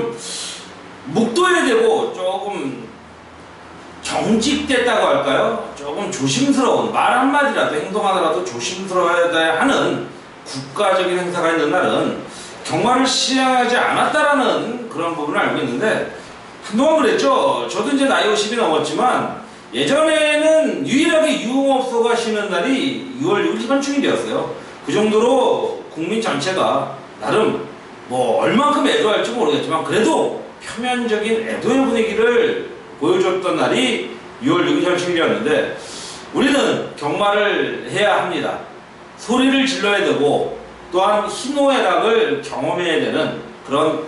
좀 묵도해야 되고 조금 경직됐다고 할까요? 조금 조심스러운 말 한마디라도 행동하더라도 조심스러워야 하는 국가적인 행사가 있는 날은 경마를 시행하지 않았다라는 그런 부분을 알고 있는데 한동안 그랬죠. 저도 이제 나이 50이 넘었지만 예전에는 유일하게 유흥업소가 쉬는 날이 6월 6일 현충일이었어요. 그 정도로 국민 전체가 나름 뭐 얼만큼 애도할지 모르겠지만 그래도 표면적인 애도의 분위기를 보여줬던 날이 6월 6일 현충일이었는데 우리는 경마를 해야 합니다. 소리를 질러야 되고 또한 희노애락을 경험해야 되는 그런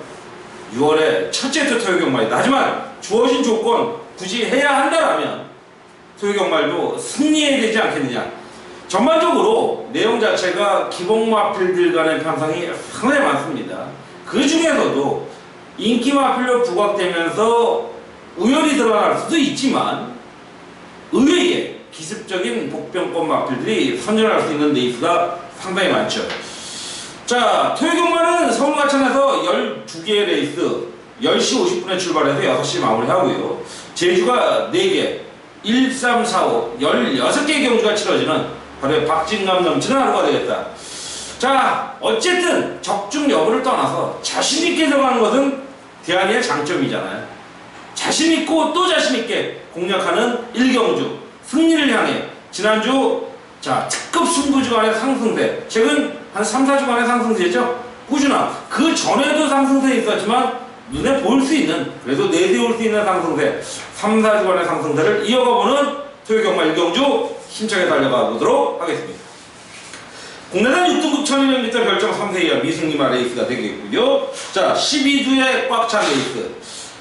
6월의 첫째 주 토요 경마이다. 하지만 주어진 조건 굳이 해야 한다라면 토요경말도 승리해야 되지 않겠느냐. 전반적으로 내용 자체가 기복마필들 간의 편성이 상당히 많습니다. 그 중에서도 인기마필로 부각되면서 우연히 드러날 수도 있지만 의외의 기습적인 복병권 마필들이 선전할 수 있는 레이스가 상당히 많죠. 자, 토요 경마는 서울 가천에서 12개의 레이스 10시 50분에 출발해서 6시 마무리하고요. 제주가 4개, 1, 3, 4, 5, 16개의 경주가 치러지는 바로 박진감 넘치는 하루가 되겠다. 자, 어쨌든 적중 여부를 떠나서 자신있게 들어가는 것은 대안의 장점이잖아요. 자신있고 또 자신있게 공략하는 일경주, 승리를 향해 지난주 자 특급 승부주간의 상승세, 최근 한 3, 4주간의 상승세죠? 꾸준한. 그 전에도 상승세 있었지만 눈에 볼수 있는, 그래도 내세울 수 있는 상승세, 3, 4주간의 상승세를 이어가보는 토요경마 일경주 힘차게 달려가 보도록 하겠습니다. 국내산 6등급 1200m 별점 3세 이하 미승리마 레이스가 되겠고요. 자, 12주에 꽉찬 레이스.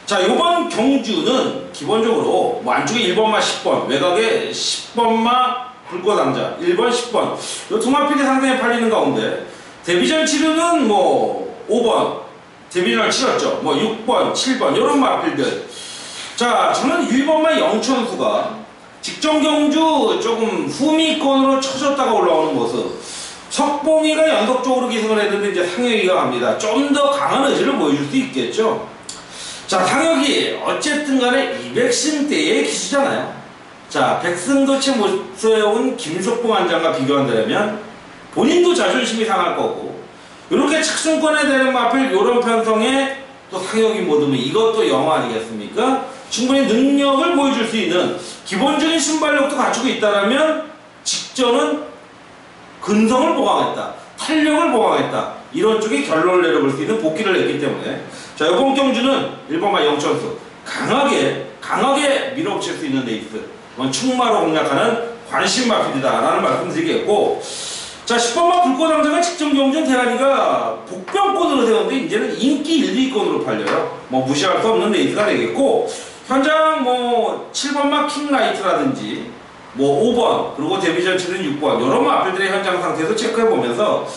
자, 이번 경주는 기본적으로 뭐 안쪽에 1번마 10번, 외곽에 10번마 불꽃왕자 1번, 10번 이 통합필이 상당히 팔리는 가운데 데뷔전 치르는 뭐 5번 데뷔전을 치렀죠. 뭐 6번, 7번 이런 마필들 자, 저는 1번마 영천수가 직전 경주 조금 후미권으로 쳐졌다가 올라오는 모습 석봉이가 연속적으로 기승을 했는데 이제 상혁이가 갑니다. 좀 더 강한 의지를 보여줄 수 있겠죠. 자, 상혁이 어쨌든 간에 200승대의 기수잖아요. 자, 백승도 채못 세운 김석봉 한장과 비교한다면 본인도 자존심이 상할 거고 이렇게 착승권에 되는 마필 이런 편성에 또 상혁이 못 오면 이것도 영화 아니겠습니까? 충분히 능력을 보여줄 수 있는 기본적인 순발력도 갖추고 있다면 직전은 근성을 보강했다. 탄력을 보강했다. 이런 쪽에 결론을 내려볼 수 있는 복귀를 했기 때문에 자 이번 경주는 1번마 영천수 강하게 강하게 밀어붙일 수 있는 레이스 충마로 공략하는 관심마필이다라는 말씀 드리겠고 자 10번마 불꽃왕자가 직전 경주는 대가리가 복병권으로 세웠는데 이제는 인기 1, 2권으로 팔려요 뭐 무시할 수 없는 레이스가 되겠고 현장 뭐 7번마 킹라이트라든지 뭐 5번 그리고 데뷔전 치는 6번 이런 마필들의 현장 상태에서 체크해 보면서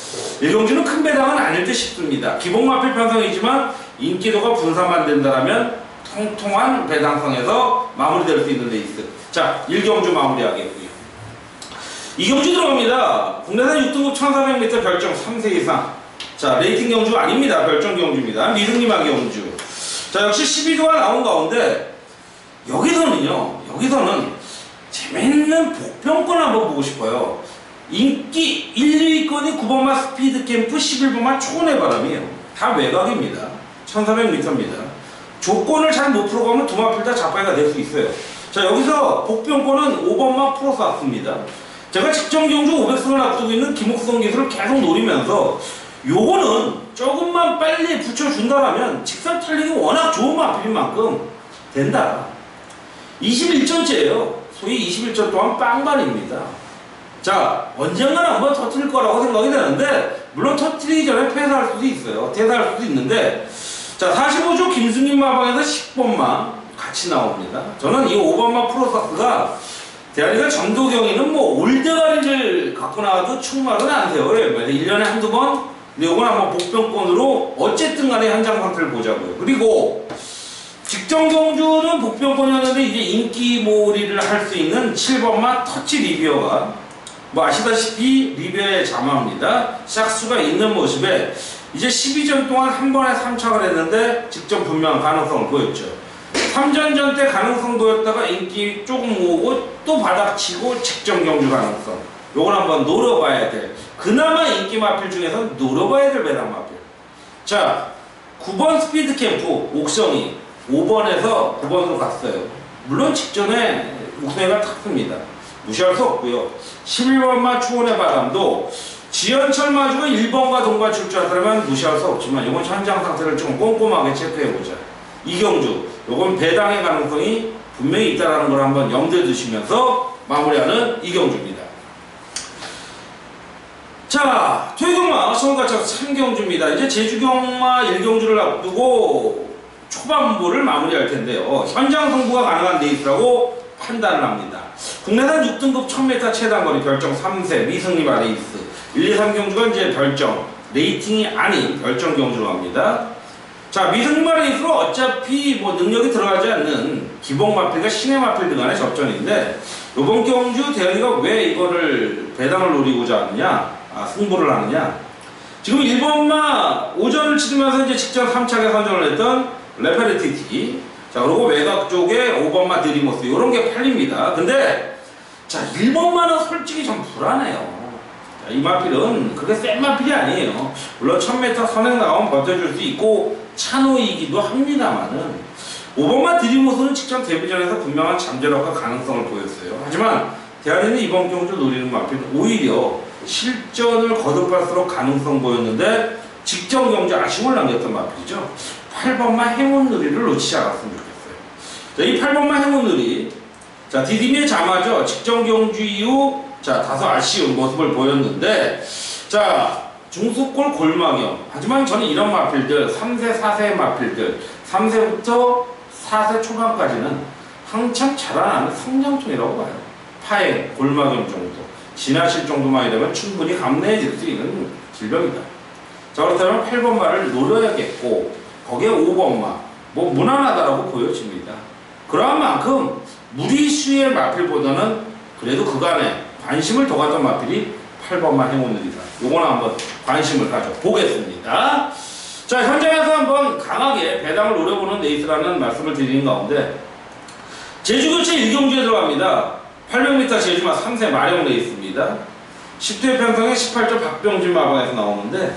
일경주는 큰 배당은 아닐 듯 싶습니다. 기본 마필 편성이지만 인기도가 분산만 된다면 통통한 배당성에서 마무리될 수 있는 레이스. 자, 1경주 마무리하겠고요. 2경주 들어갑니다. 국내산 6등급 1400m 별점 3세 이상. 자, 레이팅 경주 아닙니다. 별점 경주입니다. 미승리마 경주. 자, 역시 12도가 나온 가운데 여기서는요. 여기서는 재밌는 복병권 한번 보고 싶어요. 인기 1, 2위권이 9번마 스피드 캠프 11번마 초원의 바람이에요. 다 외곽입니다. 1400m입니다. 조건을 잘 못 풀어가면 두 마필 다 자빠이가 될 수 있어요. 자 여기서 복병권은 5번마 풀어서 왔습니다. 제가 직전 경주 500승을 앞두고 있는 김옥성 기술을 계속 노리면서 요거는 조금만 빨리 붙여준다면 직선 탈링이 워낙 좋은 마필인 만큼 된다. 21전째예요. 소위 21전 동안 빵반입니다. 자, 언젠가는 한번 터트릴 거라고 생각이 되는데, 물론 터트리기 전에 폐사할 수도 있어요. 퇴사할 수도 있는데, 자, 45조 김승민 마방에서 10번만 같이 나옵니다. 저는 이 오바마 프로사스가 대한이가 전도 경위는 뭐 올대가리를 갖고 나와도 충만은 안 돼요. 왜? 1년에 한두 번? 근데 이건 한번 복병권으로 어쨌든 간에 현장 상태를 보자고요. 그리고 직전 경주는 복병권이었는데 이제 인기몰이를 할 수 있는 7번마 터치 리뷰어가 뭐 아시다시피 리뷰어의 자마입니다. 샥수가 있는 모습에 이제 12전 동안 한 번에 3착을 했는데 직전 분명한 가능성을 보였죠. 3전전 때 가능성 보였다가 인기 조금 오고 또 바닥치고 직전 경주 가능성. 요걸 한번 노려봐야 돼. 그나마 인기 마필 중에서 노려봐야 될 배당 마필. 자, 9번 스피드 캠프 옥성이 5번에서 9번으로 갔어요. 물론 직전에 옥성이가 탔습니다. 무시할 수 없고요. 11번마 추원의 바람도 지연철 마주가 1번과 동반 출전하다면 무시할 수 없지만 이건 현장 상태를 좀 꼼꼼하게 체크해보자. 이경주, 요건 배당의 가능성이 분명히 있다는 걸 한번 염두에 두시면서 마무리하는 이경주입니다. 자, 퇴경마 서울가차 3경주입니다. 이제 제주경마 1경주를 앞두고 초반부를 마무리할 텐데요. 현장 승부가 가능한 레이스라고 판단을 합니다. 국내산 6등급 1000m 최단거리 별정 3세 미승리바 레이스 1, 2, 3 경주가 이제 별정 레이팅이 아닌 별정 경주로 합니다. 자 미승리바 레이스로 어차피 뭐 능력이 들어가지 않는 기본 마필과 신의 마필들 간의 접전인데 이번 경주 대현이가 왜 이거를 배당을 노리고자 하느냐 아, 승부를 하느냐 지금 1번마 오전을 치르면서 이제 직전 3차에 선정을 했던 레페르티티 자 그리고 외곽 쪽에 5번마 드리모스. 이런 게 팔립니다. 근데 자 1번마는 솔직히 좀 불안해요. 자, 이 마필은 그렇게 센 마필이 아니에요. 물론 1000m 선행 나가면 버텨줄 수 있고 찬호이기도 합니다만은 5번마 드리모스는 직전 데뷔전에서 분명한 잠재력과 가능성을 보였어요. 하지만 대한민국 이번 경주 노리는 마필은 오히려 실전을 거듭할수록 가능성 보였는데 직전 경주 아쉬움을 남겼던 마필이죠 8번만 행운누리를 놓치지 않았으면 좋겠어요. 자, 이 8번만 행운누리. 자, 디디미의 자마죠. 직전 경주 이후, 자, 다소 아쉬운 모습을 보였는데, 자, 중수골 골망형. 하지만 저는 이런 마필들, 3세, 4세의 마필들, 3세부터 4세 초반까지는 한참 자라나는 성장통이라고 봐요. 파행, 골망형 정도. 지나실 정도만 이라면 충분히 감내해질 수 있는 질병이다. 자, 그렇다면 8번 말을 노려야겠고, 거기에 5번마 뭐 무난하다라고 보여집니다. 그러한 만큼 무리수의 마필보다는 그래도 그간에 관심을 더 가졌던 마필이 8번마 행운들이다. 요거는 한번 관심을 가져 보겠습니다. 자 현장에서 한번 강하게 배당을 노려보는 레이스라는 말씀을 드리는 가운데 제주교체 1경주에 들어갑니다. 800m 제주마 3세 마령 레이스입니다. 10대 편성의 18점 박병진 마방에서 나오는데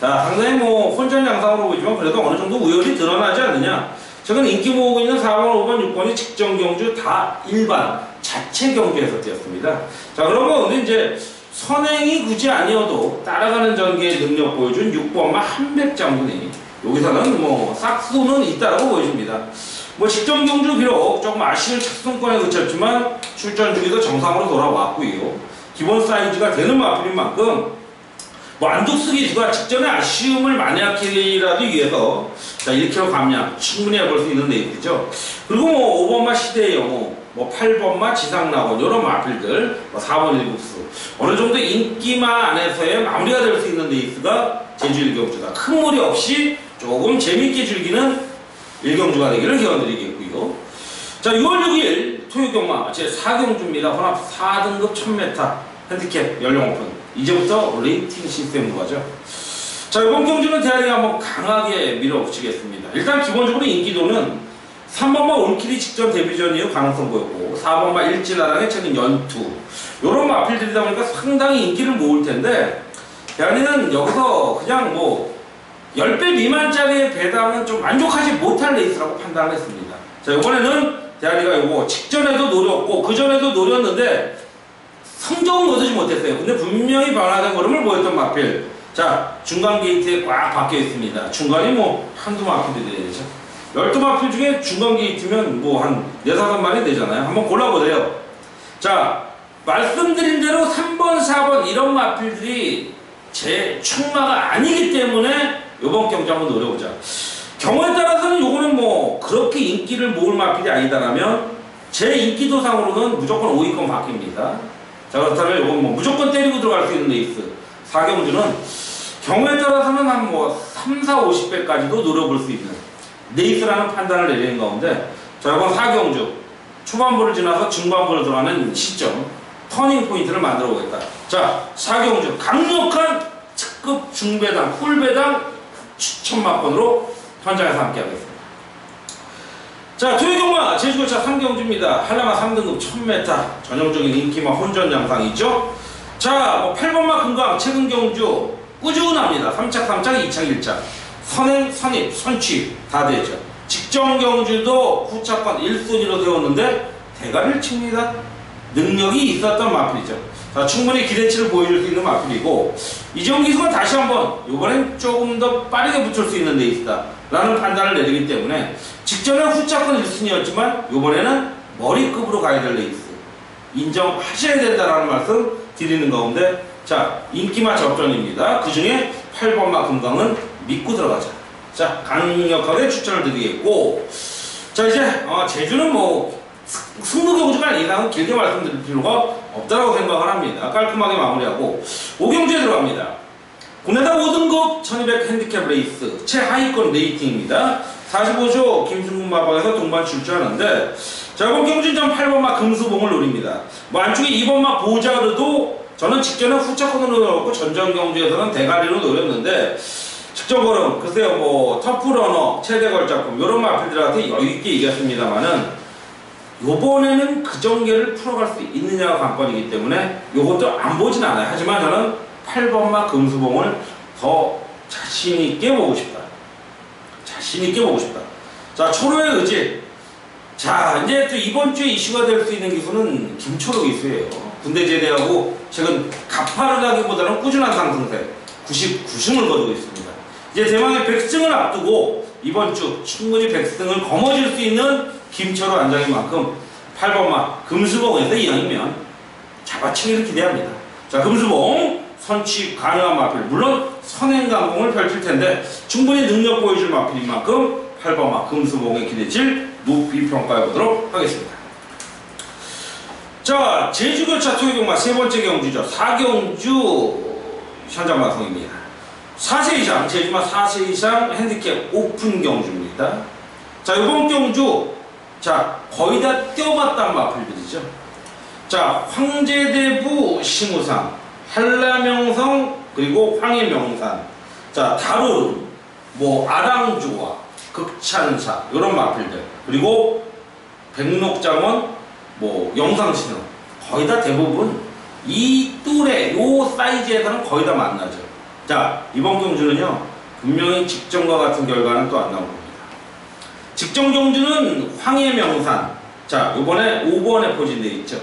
자, 상당히 뭐 혼전 양상으로 보이지만 그래도 어느 정도 우열이 드러나지 않느냐. 최근 인기 모으고 있는 4번, 5번, 6번이 직전 경주 다 일반 자체 경주에서 뛰었습니다. 자, 그러면 근데 이제 선행이 굳이 아니어도 따라가는 전개의 능력 보여준 6번만 한백 장군이 여기서는 뭐 싹수는 있다라고 보여집니다. 뭐 직전 경주 비록 조금 아쉬운 착승권에 그쳤지만 출전 중에도 정상으로 돌아왔고요. 기본 사이즈가 되는 마필인 만큼 뭐 안독수 기수가 직전에 아쉬움을 만약이라도 위해서 자 1kg 감량 충분히 해볼 수 있는 레이스죠. 그리고 뭐 5번마 시대의 영웅, 뭐 8번마 지상나고 이런 마필들, 뭐 4번 일국수 어느 정도 인기마 안에서의 마무리가 될 수 있는 레이스가 제주 일경주다. 큰 무리 없이 조금 재밌게 즐기는 일경주가 되기를 기원드리겠고요. 자 6월 6일 토요경마 제 4경주입니다. 혼합 4등급 1000m 핸디캡 연령 오픈 이제부터 레이팅 시스템으로 가죠. 자, 이번 경주는 대한이 한번 강하게 밀어붙이겠습니다. 일단 기본적으로 인기도는 3번마 올킬이 직전 데뷔전 이후 가능성 보였고 4번마 일진아랑의 최근 연투 요런 마필들이다 보니까 상당히 인기를 모을 텐데 대한이는 여기서 그냥 뭐 10배 미만짜리의 배당은 좀 만족하지 못할 레이스라고 판단을 했습니다. 자, 이번에는 대한이가 이거 직전에도 노렸고 그 전에도 노렸는데 성적은 거두지 못했어요. 근데 분명히 변화된 걸음을 보였던 마필. 자, 중간 게이트에 꽉 박혀 있습니다. 중간이 뭐 한두 마필이 되죠. 열두 마필 중에 중간 게이트면 뭐 한 네다섯 마리 되잖아요. 한번 골라보세요. 자, 말씀드린 대로 3번, 4번 이런 마필들이 제 충마가 아니기 때문에 이번 경주 한번 노려보자. 경우에 따라서는 요거는 뭐 그렇게 인기를 모을 마필이 아니다라면 제 인기도상으로는 무조건 5위권 바뀝니다. 자 그렇다면 이건 뭐 무조건 때리고 들어갈 수 있는 레이스 사경주는 경우에 따라서는 한 뭐 3, 4, 50배까지도 노려볼 수 있는 레이스라는 판단을 내리는 가운데 자 이번 사경주 초반부를 지나서 중반부로 들어가는 시점 터닝 포인트를 만들어 보겠다. 자 사경주 강력한 특급 중배당 꿀배당 추천 막건으로 현장에서 함께 하겠습니다. 자, 토요경마 제주도차 3경주입니다. 한라마 3등급 1000m 전형적인 인기마 혼전 양상이죠. 자, 뭐 8번마 금강 최근 경주 꾸준합니다. 3착, 3착, 2착, 1착. 선행, 선입, 선취 다 되죠. 직전 경주도 후차권 1순위로 세웠는데 대가리를 칩니다. 능력이 있었던 마필이죠. 자, 충분히 기대치를 보여줄 수 있는 마필이고 이정 기수가 다시 한번 이번엔 조금 더 빠르게 붙을 수 있는 레이스다 라는 판단을 내리기 때문에 직전에 후차권 1순위였지만 이번에는 머리급으로 가야 될 레이스 인정하셔야 된다라는 말씀 드리는 가운데 자 인기마 접전입니다. 그 중에 8번마 금강은 믿고 들어가자. 자 강력하게 추천을 드리겠고 자 이제 어, 제주는 뭐 승부 경주가 이상은 길게 말씀드릴 필요가 없다고 생각을 합니다. 깔끔하게 마무리하고 5경주에 들어갑니다. 국내당 5등급 1200 핸디캡 레이스 최하위권 레이팅입니다. 45조 김승국 마방에서 동반 출주하는데 자 이번 경주전 8번마 금수봉을 노립니다. 뭐 안쪽에 2번마 보자르도 저는 직전에 후차권으로 넣었고 전전 경주에서는 대가리로 노렸는데 직전 걸음 글쎄요 뭐 터프러너 최대 걸작품 이런 마필들한테 여유있게 이겼습니다만은 요번에는 그 전개를 풀어갈 수 있느냐가 관건이기 때문에 요것도 안 보진 않아요. 하지만 저는 8번마 금수봉을 더 자신있게 보고 싶다. 자신있게 보고 싶다. 자, 초로의 의지. 자, 이제 또 이번 주에 이슈가 될 수 있는 기수는 김초로 기수예요. 군대 제대하고 최근 가파르다기보다는 꾸준한 상승세 99승을 거두고 있습니다. 이제 대망의 100승을 앞두고 이번 주 충분히 100승을 거머쥘 수 있는 김철호 안장인 만큼 8번마 금수봉에서 이왕이면 잡아치기를 기대합니다. 자 금수봉 선취 가능한 마필 물론 선행 강공을 펼칠 텐데 충분히 능력 보여줄 마필인 만큼 8번마 금수봉의 기대치를 높이 평가해 보도록 하겠습니다. 자 제주교차 토요경마 세 번째 경주죠. 4경주 현장 방송입니다. 4세 이상 제주마 4세 이상 핸디캡 오픈 경주입니다. 자 이번 경주 자, 거의 다 떼어봤단 마필들이죠. 자, 황제대부 신우상, 한라명성, 그리고 황해 명산, 자, 다루름, 뭐, 아랑조화, 극찬사, 이런 마필들. 그리고 백록장원, 뭐, 영상신호. 거의 다 대부분 이 뚜레, 요 사이즈에서는 거의 다 만나죠. 자, 이번 경주는요, 분명히 직전과 같은 결과는 또 안 나옵니다. 직전 경주는 황해 명산. 자, 요번에 5번에 포진되어 있죠.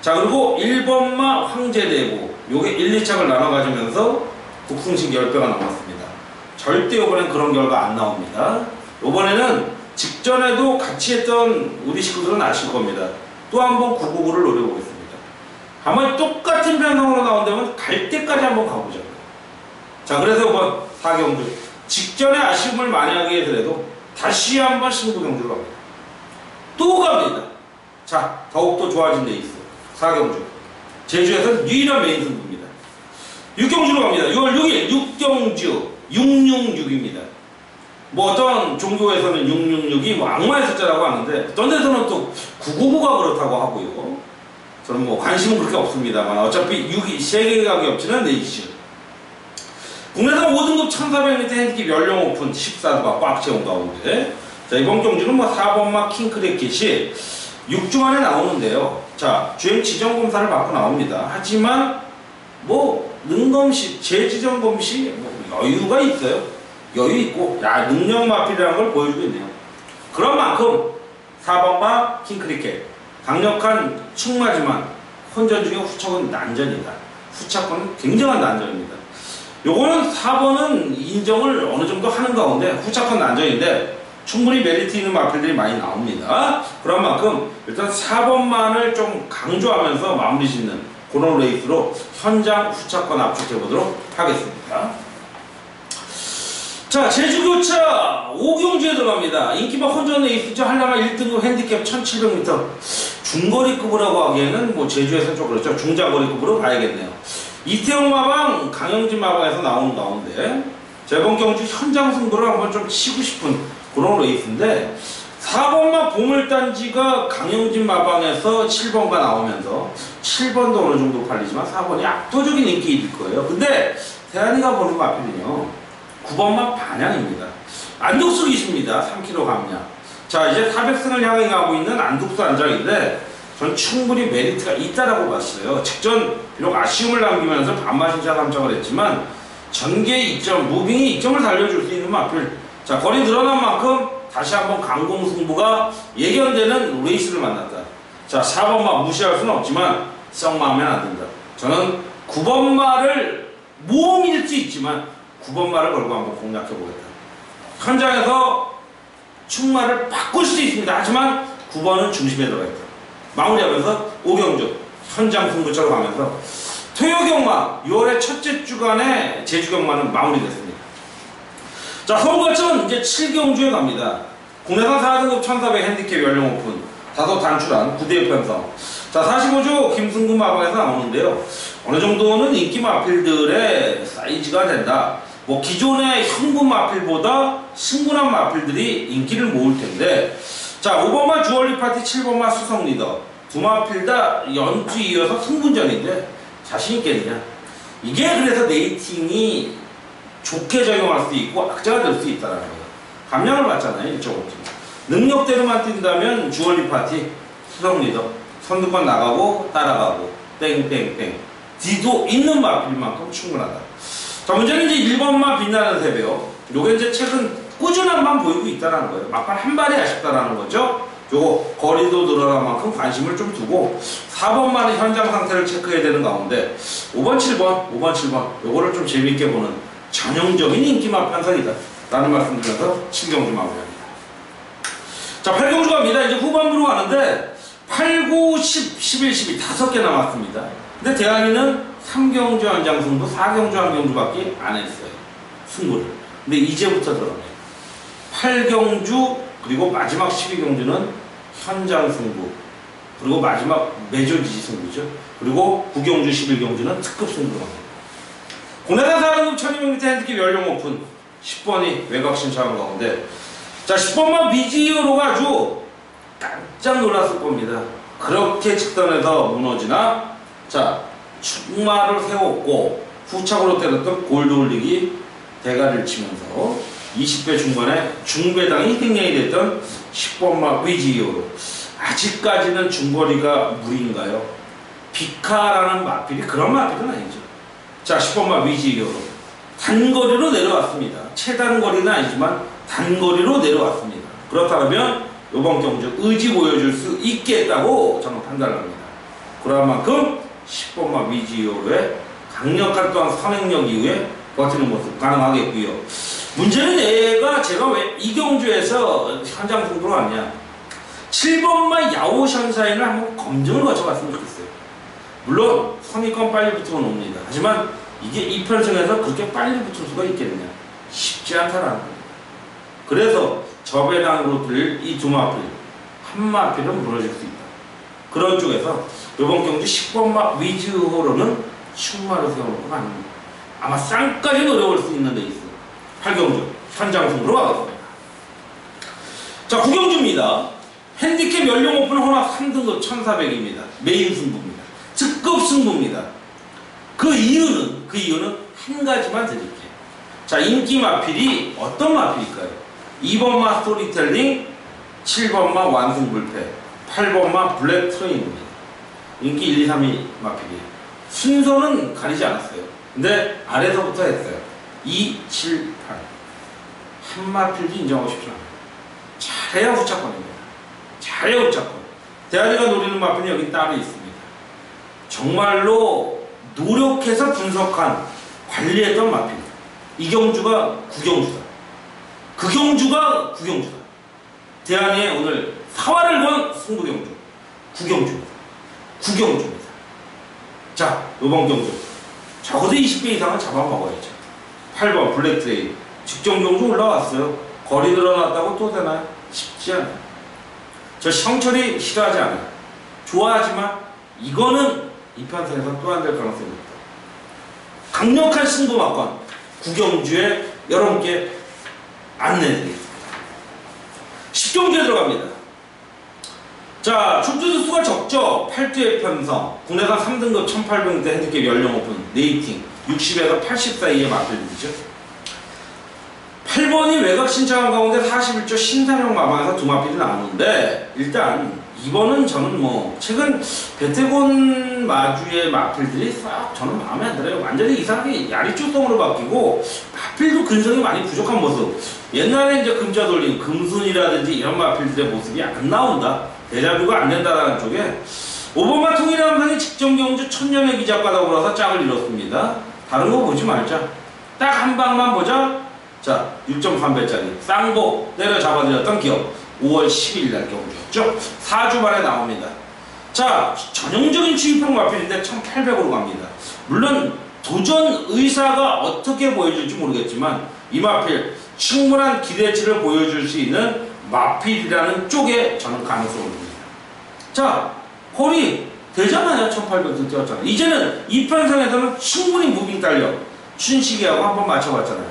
자, 그리고 1번마 황제대고. 요게 1, 2착을 나눠 가지면서 국승식 10배가 남았습니다. 절대 요번엔 그런 결과 안 나옵니다. 요번에는 직전에도 같이 했던 우리 식구들은 아실 겁니다. 또 한 번 999를 노려보겠습니다. 한번 똑같은 변성으로 나온다면 갈 때까지 한번 가보죠. 자, 그래서 이번 4경주. 직전에 아쉬움을 하게 되더라도 다시 한번 신부 경주로 갑니다. 또 갑니다. 자, 더욱더 좋아진 레이스. 4경주. 제주에서는 유일한 메인 승부입니다. 6경주로 갑니다. 6월 6일 6경주 666입니다. 뭐 어떤 종교에서는 666이 뭐 악마의 숫자라고 하는데 어떤 데서는 또 999가 그렇다고 하고요. 저는 뭐 관심은 그렇게 없습니다만 어차피 6이 세계각이 없지는 레이스. 국내산 5등급 1400m 핸디캡 연령 오픈 14도가 꽉 채운 가운데 자 이번 경주는 뭐 4번마 킹크래킷이 6주 만에 나오는데요. 자 주행 지정 검사를 받고 나옵니다. 하지만 뭐 능검시 재지정 검시 뭐 여유가 있어요. 여유 있고 야 능력 마필이라는 걸 보여주고 있네요. 그런 만큼 4번마 킹크리켓 강력한 충마지만 혼전 중에 후차권 난전이다. 후차권은 굉장한 난전입니다. 요거는 4번은 인정을 어느 정도 하는 가운데 후차권 난전인데 충분히 메리트 있는 마필들이 많이 나옵니다. 그런 만큼 일단 4번만을 좀 강조하면서 마무리 짓는 그런 레이스로 현장 후차권 압축해 보도록 하겠습니다. 자, 제주교차 5경주에 들어갑니다. 갑니다. 인기막 혼전 에이스죠. 한라마 1등급 핸디캡 1700m. 중거리급이라고 하기에는 뭐 제주에서 좀 그렇죠. 중장거리급으로 가야겠네요. 이태용 마방, 강영진 마방에서 나오는 가운데 재번 경주 현장 승부를 한번 좀 치고 싶은 그런 레이스인데 4번마 보물단지가 강영진 마방에서 7번가 나오면서 7번도 어느 정도 팔리지만 4번이 압도적인 인기일 거예요. 근데 대한이가 보는 마필은요 9번마 반향입니다. 안독수이십니다. 3kg 감량. 자 이제 400승을 향해 가고 있는 안독수 안장인데 전 충분히 메리트가 있다라고 봤어요. 직전 비록 아쉬움을 남기면서 반마신차 3장을 했지만 전개 이점, 무빙이 이점을 살려줄 수 있는 마필. 자 거리 늘어난 만큼 다시 한번 강공승부가 예견되는 레이스를 만났다. 자 4번마 무시할 수는 없지만 썩 마음에 안 든다. 저는 9번마를 모험일 수 있지만 9번마를 걸고 한번 공략해 보겠다. 현장에서 충마를 바꿀 수 있습니다. 하지만 9번은 중심에 들어가 있다. 마무리하면서 오경주 현장 승부처럼 가면서 토요경마 6월의 첫째 주간에 제주경마는 마무리됐습니다. 자 서울과천 이제 7경주에 갑니다. 국내산 4등급 1400 핸디캡 연령 오픈 다소 단출한 9대 편성 자 45조 김승구 마방에서 나오는데요. 어느 정도는 인기 마필들의 사이즈가 된다. 뭐 기존의 현금 마필보다 신군한 마필들이 인기를 모을 텐데 자 5번마 주얼리 파티 7번마 수성 리더 두 마필 다 연주 이어서 승분전인데 자신 있겠느냐 이게 그래서 네이팅이 좋게 적용할 수도 있고 악재가 될 수 있다는 거예요. 감량을 받잖아요 일정으로 능력대로만 뛴다면 주얼리 파티 수성 리더 선두권 나가고 따라가고 땡땡땡. 뒤도 있는 마필 만큼 충분하다. 자 문제는 이제 1번만 빛나는 새벽 요게 이제 최근 꾸준함만 보이고 있다는 거예요. 막판 한 발이 아쉽다라는 거죠. 요거 거리도 늘어난 만큼 관심을 좀 두고 4번만의 현장 상태를 체크해야 되는 가운데 5번 7번 5번 7번 요거를 좀 재밌게 보는 전형적인 인기만 편성이다. 라는 말씀 드리면서 7경주 마무리합니다. 자 8경주 갑니다. 이제 후반부로 가는데 8, 9, 10, 11, 12 다섯 개 남았습니다. 근데 대한이는 3경주 한 장 승부 4경주 한 경주밖에 안 했어요. 승부를. 근데 이제부터 들어가네요. 8경주 그리고 마지막 12경주는 현장 승부. 그리고 마지막 매조지지 승부죠. 그리고 9경주 11경주는 특급 승부로 갑니다 국내산 4등급 1200m 핸드캡 연령 오픈 10번이 외곽 신청한 가운데 자 10번만 미지어로가 아주 깜짝 놀랐을 겁니다 그렇게 직선에서 무너지나 자 충마를 세웠고 후착으로 때렸던 골드 올리기 대가리를 치면서 20배 중반에 중배당이 횡령이 됐던 10번마 위지이오로 아직까지는 중거리가 무리인가요? 비카라는 마필이 그런 마필은 아니죠. 자 10번마 위지이오로 단거리로 내려왔습니다. 최단거리는 아니지만 단거리로 내려왔습니다. 그렇다면 이번 경주 의지 보여줄 수 있겠다고 저는 판단합니다. 그런 만큼 10번마 위지이오로의 강력한 또한 선행력 이후에 버티는 모습 가능하겠고요. 문제는 얘가 제가 왜 이경주에서 현장 승부로 왔냐 7번만 야오션사인을 한번 검증을 거쳐봤으면 좋겠어요 물론 선의권 빨리 붙으면 옵니다. 하지만 이게 이 편성에서 그렇게 빨리 붙을 수가 있겠느냐? 쉽지 않다라는 거예요 그래서 저배당으로 들릴 이 두 마필 한 마필은 무너질 수 있다. 그런 쪽에서 이번 경주 10번 마 위즈호로는 충마를 세워놓고 갑니다. 아마 쌍까지 노려볼 수 있는 데 있어요. 8경주 현장 승부로 가겠습니다. 자 9경주입니다. 핸디캡 연령 오픈 혼합 3등급 1400입니다. 메인 승부 특급 승부입니다. 그 이유는 그 이유는 한 가지만 드릴게요. 자 인기 마필이 어떤 마필일까요? 2번마 스토리텔링 7번마 완승불패 8번마 블랙 트레인입니다. 인기 1, 2, 3위 마필이에요. 순서는 가리지 않았어요. 근데 아래서부터 했어요. 2, 7, 8. 한 마필도 인정하고 싶지 않아요. 잘해야 후차권입니다. 잘해야 후차권. 대한이가 노리는 마필이 여기 따로 있습니다. 정말로 노력해서 분석한, 관리했던 마필. 이경주가 구경주다. 그 경주가 구경주다. 대한이의 오늘 사활을 건 승부경주. 구경주입니다. 구경주입니다. 자, 요번 경주. 적어도 20배 이상은 잡아먹어야죠. 8번 블랙트레인 직전 경주 올라왔어요. 거리 늘어났다고 또 되나요? 쉽지 않아요. 저 성철이 싫어하지 않아요. 좋아하지만 이거는 이 판상에서 또 안 될 가능성이 있다. 강력한 승부막권 구경주에 여러분께 안내해드리겠습니다. 10경기에 들어갑니다. 자, 출주수 수가 적죠. 8두의 편성, 국내산 3등급 1800대 핸디캡 연령 오픈, 네이팅, 60에서 80 사이에 맞들리죠. 8번이 외곽 신청한 가운데 41조 신사령 마방에서 두 마필이 나오는데 일단 2번은 저는 뭐 최근 베테곤 마주의 마필들이 싹 저는 마음에 안 들어요. 완전히 이상하게 야리쭈성으로 바뀌고 마필도 근성이 많이 부족한 모습. 옛날에 이제 금자 돌린 금순이라든지 이런 마필들의 모습이 안 나온다. 대자뷰가 안 된다라는 쪽에 오바마 통일함상이 직전 경주 천년의 기자과 더불어서 짝을 이뤘습니다. 다른 거 보지 말자. 딱 한 방만 보자. 자, 6.3배짜리 쌍보 때려 잡아드렸던 기업 5월 10일 날 경주였죠. 4주 만에 나옵니다. 자, 전형적인 추입형 마필인데 1,800으로 갑니다. 물론 도전 의사가 어떻게 보여줄지 모르겠지만 이 마필 충분한 기대치를 보여줄 수 있는 마필이라는 쪽에 저는 가능성을 봅니다. 자, 콜이 되잖아요. 1800도 뛰었잖아요. 이제는 이 편성에서는 충분히 무빙 달력 춘식이하고 한번 맞춰봤잖아요.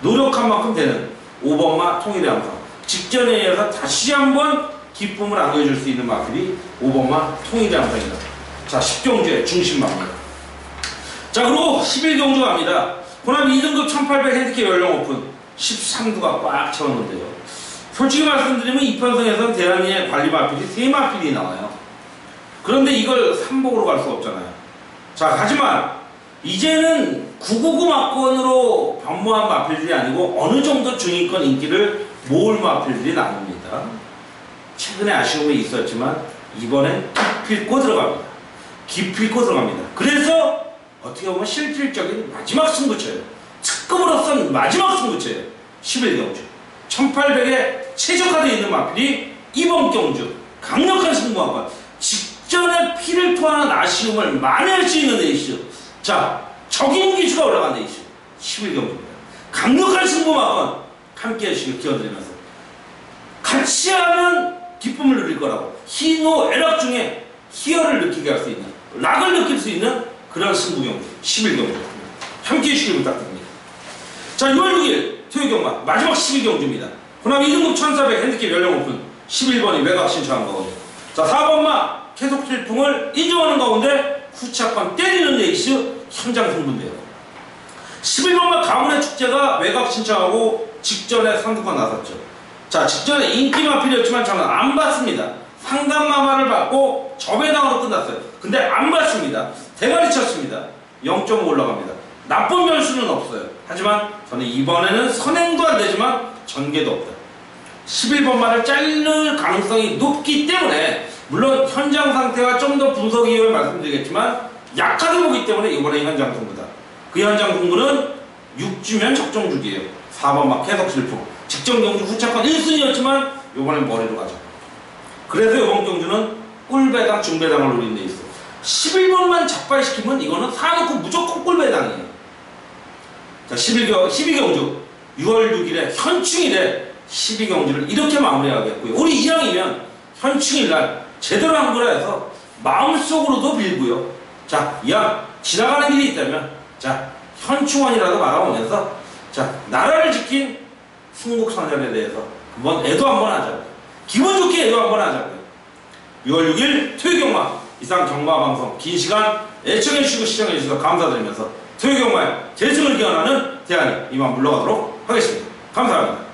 노력한 만큼 되는 5번마 통일의 함성 직전에 이어서 다시 한번 기쁨을 안겨줄 수 있는 마필이 5번마 통일의 함성이다. 자, 10경주의 중심마입니다. 자, 그리고 11경주 갑니다. 호남 2등급 1800 핸디캡 연령 오픈 13두가 꽉 채웠는데요. 솔직히 말씀드리면 이 편성에서는 대한민의 관리 마필이 세 마필이 나와요. 그런데 이걸 3복으로 갈 수 없잖아요. 자, 하지만 이제는 999 마권으로 변모한 마필들이 아니고 어느 정도 중위권 인기를 모을 마필들이 나옵니다. 최근에 아쉬움이 있었지만 이번엔 기필코 들어갑니다. 기필코 들어갑니다. 그래서 어떻게 보면 실질적인 마지막 승부처예요. 특급으로선 마지막 승부처예요. 11경주. 1800에 최적화되어 있는 마필이 이번 경주. 강력한 승부하고 직전에 피를 토하는 아쉬움을 만회할 수 있는 에이스. 자, 적인 기수가 올라간 에이스. 11경주입니다. 강력한 승부만큼 함께 해주시길 기원드리면서 같이 하면 기쁨을 누릴 거라고 희노 애락 중에 희열을 느끼게 할 수 있는 락을 느낄 수 있는 그런 승부경주 11경주 함께 해주시길 부탁드립니다. 자 6월 6일 토요경마 마지막 12경주입니다. 호남 2등급 1400 핸디캡 연령 오픈 11번이 외곽 신청한 거거든요. 자 4번마 계속 필풍을 인정하는 가운데 후차권 때리는 레이스 현장 승부인데요. 11번마 가문의 축제가 외곽 신청하고 직전에 상두가 나섰죠. 자, 직전에 인기만 필요했지만 저는 안 받습니다. 상담마마를 받고 저배당으로 끝났어요. 근데 안 받습니다. 대가리 쳤습니다. 0.5 올라갑니다. 나쁜 변수는 없어요. 하지만 저는 이번에는 선행도 안 되지만 전개도 없다. 11번마를 자를 가능성이 높기 때문에 물론 현장 상태와 좀더 분석 이후에 말씀드리겠지만 약하게 보기 때문에 이번에 현장 승부다. 그 현장 승부는 6주면 적정 주기예요. 4번 막 계속 실품. 직전 경주 후차권 1순위였지만 이번엔 머리로 가죠. 그래서 이번 경주는 꿀배당, 중배당을 노린 데 있어. 11번만 적발시키면 이거는 사놓고 무조건 꿀배당이에요. 자, 11경, 12경주 6월 6일에 현충일에 12경주를 이렇게 마무리하겠고요. 우리 이왕이면 현충일 날 제대로 한 거라 해서 마음속으로도 빌고요. 자, 이왕 지나가는 길이 있다면 자, 현충원이라도 말아오면서 자, 나라를 지킨 순국선열에 대해서 한번 애도 한번 하자고요. 기분 좋게 애도 한번 하자고요. 6월 6일 토요경마 이상 경마 방송 긴 시간 애청해 주시고 시청해 주셔서 감사드리면서 토요경마의 재승을 기원하는 대안이 이만 물러가도록 하겠습니다. 감사합니다.